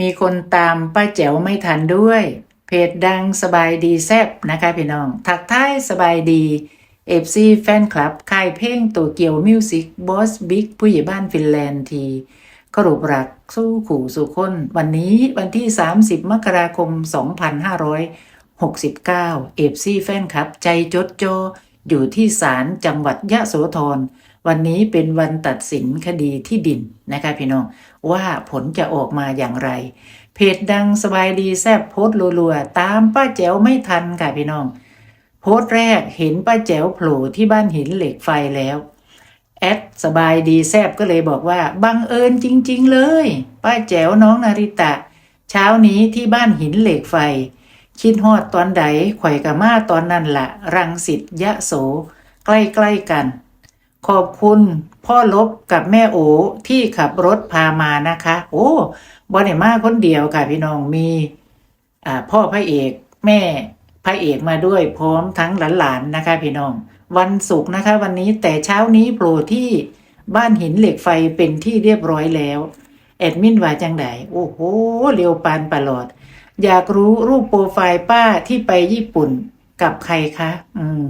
มีคนตามป้าแจ๋วไม่ทันด้วย เพจดังสบายดีแซบนะคะพี่น้องทักทายสบายดีเอฟซีแฟนคลับ ค่ายเพลงตัวเกี่ยวมิวสิกบอสบิ๊กผู้ใหญ่บ้านฟินแลนด์ทีกรุบรักสู้ขู่สู่คน วันนี้วันที่ 30 มกราคม 2569 เอฟซีแฟนคลับ ใจจดจออยู่ที่ศาลจังหวัดยะโสธร วันนี้เป็นวันตัดสินคดีที่ดินนะคะพี่น้องว่าผลจะออกมาอย่างไร เพจดังสบายดีแซบโพสต์รัวๆ ตามป้าแจ๋วไม่ทันค่ะพี่น้อง โพสต์แรกเห็นป้าแจ๋วโผล่ที่บ้านหินเหล็กไฟแล้วแอดสบายดีแซบก็เลยบอกว่าบังเอิญจริง ๆ เลย ป้าแจ๋วน้องนาริตะ เช้านี้ที่บ้านหินเหล็กไฟ คิดฮอดตอนใดไข่กะมาตอนนั้นละรังสิตยะโส ใกล้ ๆ กัน ขอบคุณพ่อลบกับแม่โอที่ขับรถพามานะคะ โอ้บอได้มาคนเดียวค่ะพี่น้องมีอ่าพ่อพระเอกแม่พระเอกมาด้วยพร้อมทั้งหลานๆนะคะ พี่น้อง วันศุกร์นะคะ วันนี้แต่เช้านี้โผล่ที่บ้านหินเหล็กไฟเป็นที่เรียบร้อยแล้ว แอดมินว่าจังไดโอ้โหเร็วปานประหลอด อยากรู้รูปโปรไฟล์ป้าที่ไปญี่ปุ่น กับใครคะ อืม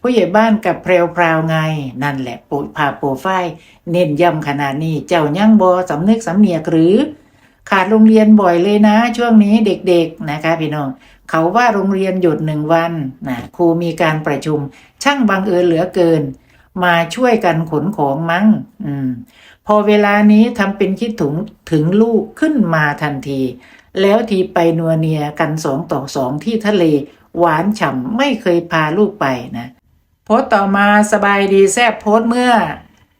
ผู้ใหญ่บ้านกับเพรวพราวไง นั่นแหละปุพาโปรไฟล์เน้นย้ำขนาดนี้ เจ้ายังบอสำนึกสำเนียกหรือ ขาดโรงเรียนบ่อยเลยนะ ช่วงนี้เด็กๆนะคะพี่น้องเขาว่าโรงเรียนหยุดหนึ่งวันนะครูมีการประชุม ช่างบังเอิญเหลือเกิน มาช่วยกันขนของมั้ง อืม พอเวลานี้ทำเป็นคิดถึงถึงลูกขึ้นมาทันที แล้วทีไปนัวเนียกันสองต่อสองที่ทะเล หวานฉ่ำไม่เคยพาลูกไปนะโพสต์ต่อมาสบายดีแซบโพสต์เมื่อ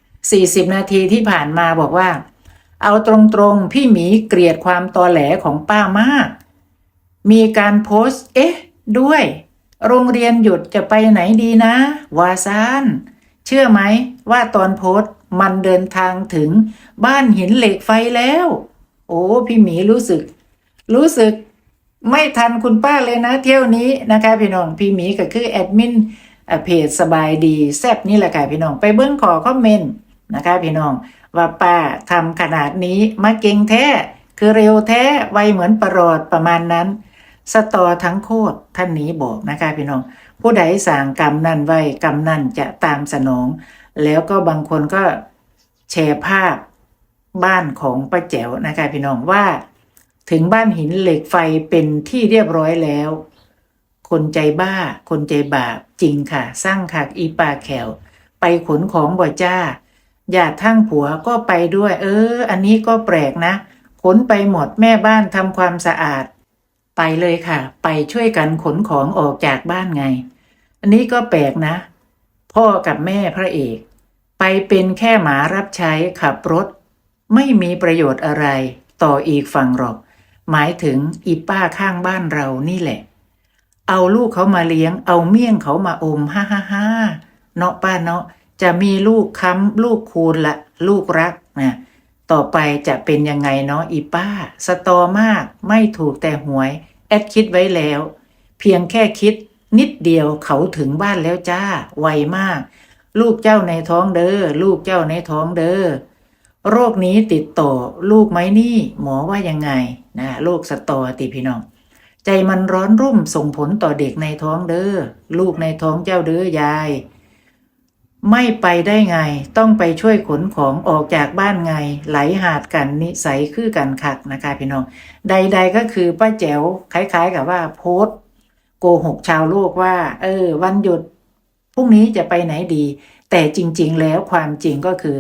40 นาทีที่ผ่านมาบอกว่า เอาตรงๆ พี่หมีเกลียดความตอแหลของป้ามาก มีการโพสต์เอ๊ะ ด้วย โรงเรียนหยุดจะไปไหนดีนะ วาซานเชื่อไหมว่าตอนโพสต์มันเดินทางถึงบ้านหินเหล็กไฟแล้ว โอ้ พี่หมีรู้สึก รู้สึก ไม่ทันคุณป้าเลยนะเที่ยวนี้นะคะพี่น้องพี่หมีก็คือแอดมินเพจสบายดีแซบนี่แหละค่ะพี่น้องไปเบิ้งขอคอมเมนต์นะคะพี่น้องว่าป้าทำขนาดนี้มาเก่งแท้คือเร็วแท้ไวเหมือนประหลอดประมาณนั้น สตอทั้งโคตรท่านนี้บอกนะคะพี่น้อง ผู้ใดสั่งกรรมนั่นไว้กรรมนั่นจะตามสนอง แล้วก็บางคนก็แชร์ภาพบ้านของป้าแจ๋วนะคะพี่น้องว่า ถึงบ้านหินเหล็กไฟเป็นที่เรียบร้อยแล้ว คนใจบ้า คนใจบาปจริงค่ะ สร้างคักอีปาแขว ไปขนของบ่จ้าญาติทั้งผัวก็ไปด้วย เออ อันนี้ก็แปลกนะ ขนไปหมดแม่บ้านทำความสะอาด ไปเลยค่ะ ไปช่วยกันขนของออกจากบ้านไง อันนี้ก็แปลกนะ พ่อกับแม่พระเอก ไปเป็นแค่หมารับใช้ขับรถ ไม่มีประโยชน์อะไร ต่ออีกฝั่งหรอก หมายถึงอีป้าข้างบ้านเรานี่แหละ เอาลูกเขามาเลี้ยง เอาเมี่ยงเขามาอมฮ่าฮ่าฮ่าเนาะป้าเนาะจะมีลูกค้ำลูกคูณละลูกรักนะต่อไปจะเป็นยังไงเนาะอีป้า สตอมากไม่ถูกแต่หวย แอดคิดไว้แล้ว เพียงแค่คิด นิดเดียวเขาถึงบ้านแล้วจ้า ไวมาก ลูกเจ้าในท้องเด้อลูกเจ้าในท้องเด้อ โรคนี้ติดต่อลูกไหมนี่หมอว่ายังไงนะโรคสตอติพี่น้อง ใจมันร้อนรุ่มส่งผลต่อเด็กในท้องเด้อลูกในท้องเจ้าเด้อยาย ไม่ไปได้ไง ต้องไปช่วยขนของออกจากบ้านไง ไหลหาดกันนิสัยคือกันคักนะคะพี่น้อง ใด ๆก็คือป้าแจ๋วคล้าย ๆ กับว่าโพสโกหกชาวโลกว่า เออ วันหยุดพรุ่งนี้จะไปไหนดี แต่จริง ๆ แล้วความจริงก็คือ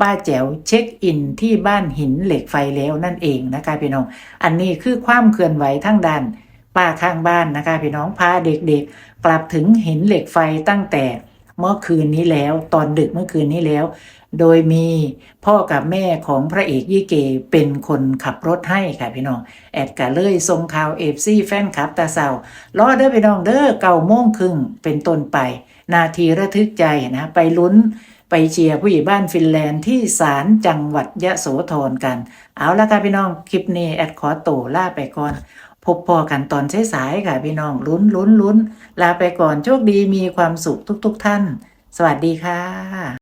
ป้าแจ๋วเช็คอินที่บ้านหินเหล็กไฟแล้วนั่นเองนะคะพี่น้อง อันนี้คือความเคลื่อนไหวทั้งด้านป้าข้างบ้านนะคะพี่น้องพาเด็กๆ กลับถึงหินเหล็กไฟตั้งแต่เมื่อคืนนี้แล้วตอนดึกเมื่อคืนนี้แล้ว โดยมีพ่อกับแม่ของพระเอกยี่เกเป็นคนขับรถให้ค่ะพี่น้อง แอดกะเลยทรงข่าวเอฟซีแฟนคลับตาเสารอเด้อพี่น้องเด้อเก่าโมงครึ่งเป็นต้นไป นาทีระทึกใจนะ ไปลุ้น ไปเชียร์ผู้ใหญ่บ้านฟินแลนด์ที่ศาลจังหวัดยะโสธรกัน เอาละค่ะพี่น้องคลิปนี้แอดขอโตวล่าไปก่อน พบพอกันตอนสายๆค่ะพี่น้องลุ้นลุ้นลุ้นลาไปก่อนโชคดีมีความสุขทุก ๆทท่าน สวัสดีค่ะ